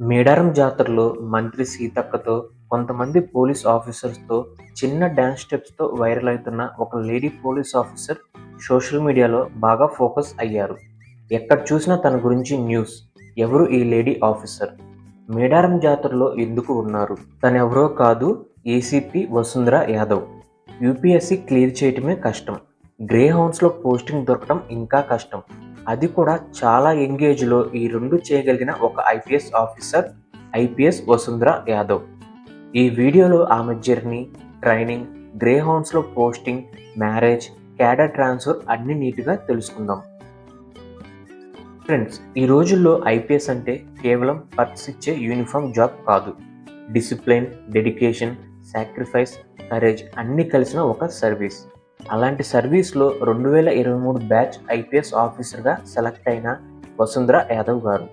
మేడారం జాతరలో మంత్రి సీతక్కతో కొంతమంది పోలీస్ ఆఫీసర్స్తో చిన్న డ్యాన్స్ స్టెప్స్తో వైరల్ అవుతున్న ఒక లేడీ పోలీస్ ఆఫీసర్ సోషల్ మీడియాలో బాగా ఫోకస్ అయ్యారు. ఎక్కడ చూసినా తన గురించి న్యూస్. ఎవరు ఈ లేడీ ఆఫీసర్? మేడారం జాతరలో ఎందుకు ఉన్నారు? తనెవరో కాదు ACP Vasundhara Yadav. UPSC clear చేయటమే కష్టం. గ్రే హౌన్స్లో పోస్టింగ్ దొరకడం ఇంకా కష్టం. అది కూడా చాలా ఎంగేజ్లో ఈ రెండు చేయగలిగిన ఒక IPS officer IPS Vasundhara Yadav. ఈ వీడియోలో ఆమె జర్నీ ట్రైనింగ్ గ్రే హౌన్స్లో పోస్టింగ్ మ్యారేజ్ క్యాడర్ ట్రాన్స్ఫర్ అన్ని నీట్గా తెలుసుకుందాం. ఫ్రెండ్స్ ఈ రోజుల్లో ఐపీఎస్ అంటే కేవలం పర్క్స్ ఇచ్చే యూనిఫామ్ జాబ్ కాదు. డిసిప్లిన్ డెడికేషన్ సాక్రిఫైస్ కరేజ్ అన్నీ కలిసిన ఒక సర్వీస్. అలాంటి సర్వీస్లో రెండు వేల ఇరవై మూడు బ్యాచ్ ఐపీఎస్ ఆఫీసర్గా సెలెక్ట్ అయిన వసుంధర యాదవ్ గారు.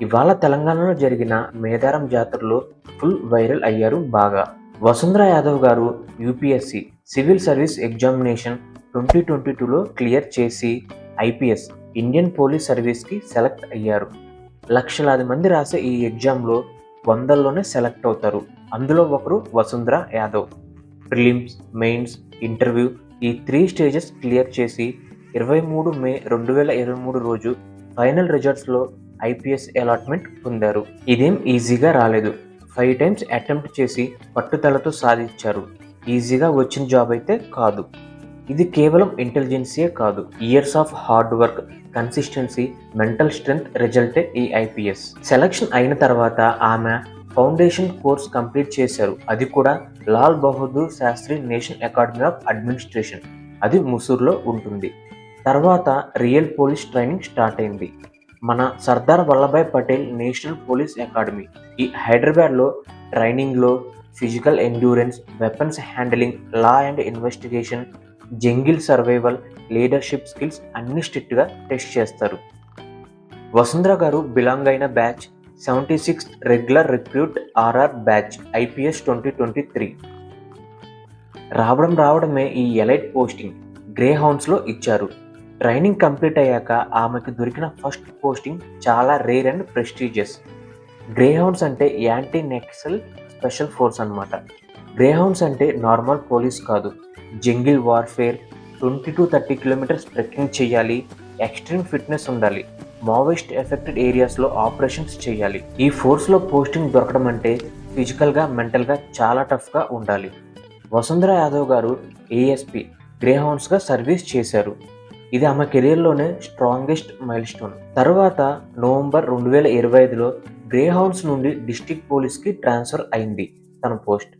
ఇవాళ తెలంగాణలో జరిగిన మేదారం జాతరలో ఫుల్ వైరల్ అయ్యారు బాగా. వసుంధర యాదవ్ గారు UPSC civil service examination twenty twenty టూలో క్లియర్ చేసి ఐపీఎస్ ఇండియన్ పోలీస్ సర్వీస్కి సెలెక్ట్ అయ్యారు. లక్షలాది మంది రాసే ఈ ఎగ్జామ్లో వందల్లోనే సెలెక్ట్ అవుతారు. అందులో ఒకరు Vasundhara Yadav. Prelims mains interview ఈ త్రీ స్టేజెస్ క్లియర్ చేసి ఇరవై మూడు మే రెండు వేల ఇరవై మూడు రోజు ఫైనల్ రిజల్ట్స్లో ఐపీఎస్ అలాట్మెంట్ పొందారు. ఇదేం ఈజీగా రాలేదు. ఫైవ్ టైమ్స్ అటెంప్ట్ చేసి పట్టుదలతో సాధించారు. ఈజీగా వచ్చిన జాబ్ అయితే కాదు. ఇది కేవలం ఇంటెలిజెన్సీయే కాదు. Years of hard work consistency mental strength రిజల్టే ఈ ఐపీఎస్ సెలక్షన్ అయిన తర్వాత ఆమె ఫౌండేషన్ కోర్స్ కంప్లీట్ చేశారు. అది కూడా Lal Bahadur Shastri national academy of administration. అది ముసూర్లో ఉంటుంది. తర్వాత రియల్ పోలీస్ ట్రైనింగ్ స్టార్ట్ అయింది. మన Sardar Vallabhbhai Patel national police academy. ఈ హైదరాబాద్లో ట్రైనింగ్లో physical endurance weapons handling law and investigation jungle survival leadership skills అన్ని స్ట్రిక్ట్గా టెస్ట్ చేస్తారు. వసుంధర గారు బిలాంగ్ అయిన batch seventy sixth regular recruit RR batch IPS twenty twenty three. రావడం రావడమే ఈ ఎలైట్ పోస్టింగ్ గ్రే హౌన్స్లో ఇచ్చారు. ట్రైనింగ్ కంప్లీట్ అయ్యాక ఆమెకు దొరికిన ఫస్ట్ పోస్టింగ్ చాలా rare and prestigious. Grey hounds అంటే యాంటీ నెక్సల్ స్పెషల్ ఫోర్స్ అనమాట గ్రే హౌన్స్ అంటే నార్మల్ పోలీస్ కాదు. Jungle warfare twenty to thirty kilometres trekking చేయాలి ఎక్స్ట్రీమ్ ఫిట్నెస్ ఉండాలి. మావోయిస్ట్ ఎఫెక్టెడ్ ఏరియాస్లో ఆపరేషన్స్ చేయాలి. ఈ ఫోర్స్లో పోస్టింగ్ దొరకడం అంటే ఫిజికల్గా మెంటల్గా చాలా టఫ్గా ఉండాలి. వసుంధర యాదవ్ గారు ఏఎస్పి గ్రేహౌన్స్గా సర్వీస్ చేశారు. ఇది ఆమె కెరీర్లోనే స్ట్రాంగెస్ట్ మైల్ స్టోన్ తర్వాత నవంబర్ రెండు వేల ఇరవై ఐదులో గ్రేహౌన్స్ నుండి డిస్టిక్ పోలీస్కి ట్రాన్స్ఫర్ అయింది తన పోస్ట్.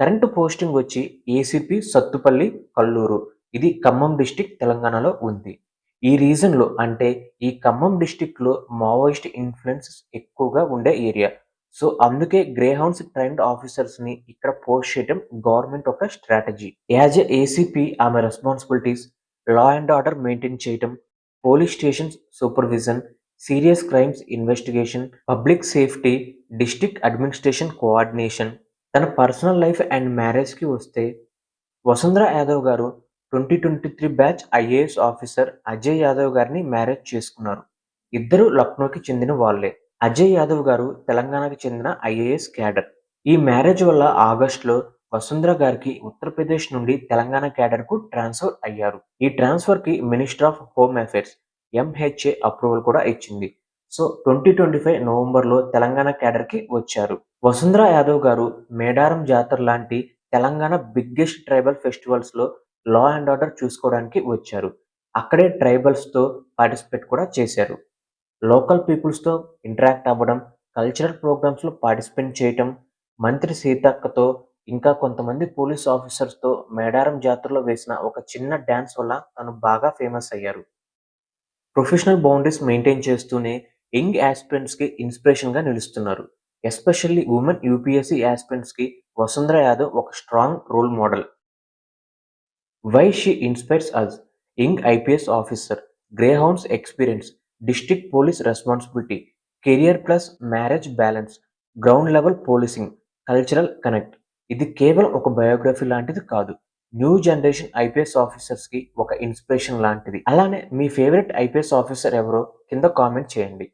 కరెంటు పోస్టింగ్ వచ్చి ఏసీపీ సత్తుపల్లి కల్లూరు. ఇది ఖమ్మం డిస్టిక్ తెలంగాణలో ఉంది. ఈ రీజన్లో అంటే ఈ ఖమ్మం డిస్టిక్లో మావోయిస్ట్ ఇన్ఫ్లుయెన్స్ ఎక్కువగా ఉండే ఏరియా సో అందుకే గ్రే హౌన్స్ ట్రైన్డ్ ఆఫీసర్స్ని ఇక్కడ పోస్ట్ చేయడం గవర్నమెంట్ ఒక స్ట్రాటజీ యాజ్ ఎ ఏసీపీ ఆమె responsibilities law and order maintain చేయటం police stations supervision serious crimes investigation public safety district administration coordination తన పర్సనల్ లైఫ్ అండ్ మ్యారేజ్కి వస్తే వసుంధర యాదవ్ గారు twenty twenty three batch IAS officer Ajay Yadav గారిని marriage చేసుకున్నారు. ఇద్దరు లక్నోకి చెందిన వాళ్ళే. అజయ్ యాదవ్ గారు తెలంగాణకి చెందిన ఐఏఎస్ క్యాడర్. ఈ మ్యారేజ్ వల్ల ఆగస్టులో వసుంధర గారికి ఉత్తరప్రదేశ్ నుండి తెలంగాణ క్యాడర్కు ట్రాన్స్ఫర్ అయ్యారు. ఈ ట్రాన్స్ఫర్కి minister of home affairs MHA approval కూడా ఇచ్చింది. సో ట్వంటీ ట్వంటీ ఫైవ్ నవంబర్లో తెలంగాణ క్యాడర్కి వచ్చారు. వసుంధర యాదవ్ గారు మేడారం జాతర లాంటి తెలంగాణ బిగ్గెస్ట్ ట్రైబల్ ఫెస్టివల్స్లో లా అండ్ ఆర్డర్ చూసుకోవడానికి వచ్చారు. అక్కడే ట్రైబల్స్తో పార్టిసిపేట్ కూడా చేశారు. లోకల్ పీపుల్స్తో ఇంటరాక్ట్ అవ్వడం కల్చరల్ ప్రోగ్రామ్స్లో పార్టిసిపేట్ చేయటం మంత్రి సీతక్కతో ఇంకా కొంతమంది పోలీస్ ఆఫీసర్స్తో మేడారం జాతరలో వేసిన ఒక చిన్న డ్యాన్స్ వల్ల తను బాగా ఫేమస్ అయ్యారు. ప్రొఫెషనల్ బౌండరీస్ మెయింటైన్ చేస్తూనే యంగ్ యాస్పిరెంట్స్కి ఇన్స్పిరేషన్గా నిలుస్తున్నారు. ఎస్పెషల్లీ ఉమెన్ యూపీఎస్సీ యాస్పిరెంట్స్కి వసుంధర యాదవ్ ఒక strong role model why she inspires us young IPS officer greyhounds experience district police responsibility career plus marriage balance ground level policing cultural connect ఇది కేవలం ఒక biography లాంటిది కాదు. న్యూ జనరేషన్ ఐపీఎస్ ఆఫీసర్స్కి ఒక inspiration లాంటిది. అలానే మీ ఫేవరెట్ ఐపీఎస్ ఆఫీసర్ ఎవరో కింద కామెంట్ చేయండి.